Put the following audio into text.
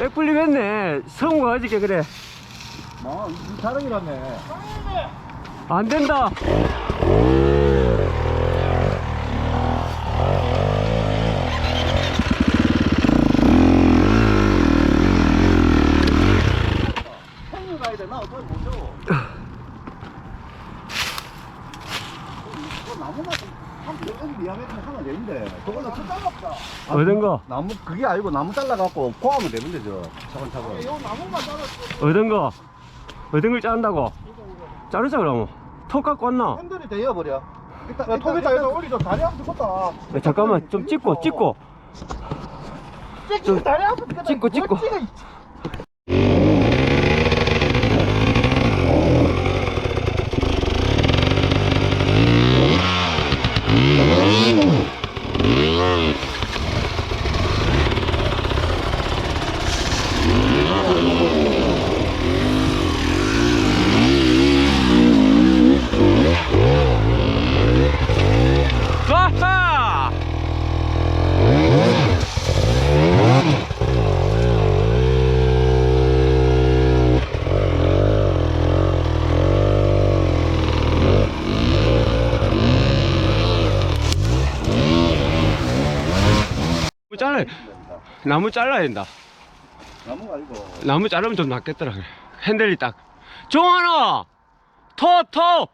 백불립 했네. 성우가 어저께 그래. 아, 이 자랑이라네. 안 된다. 형님 가야 돼. 나 어차피 못 줘. 그 나무만 한 여기 하면 되는데 잘랐다. 어딘가? 나무 그게 아니고 나무 잘라갖고 고하면 되는 거죠. 차근차근. 요 나무만 잘랐어. 어떤 거? 어떤 걸 자른다고? 자르자 그러면. 턱 갖고 왔나? 핸들이 대여버려. 일단, 야, 통에다 여기다 올리죠. 다리 한번. 야, 잠깐만 좀 찍고 찍고. 찍고 다리 한번 걷다. 찍고, 찍고. 아하! 나무 잘라 나무 잘라야 된다 나무가 아니고. 나무 자르면 좀 낫겠더라. 핸들이 딱 종환아 토토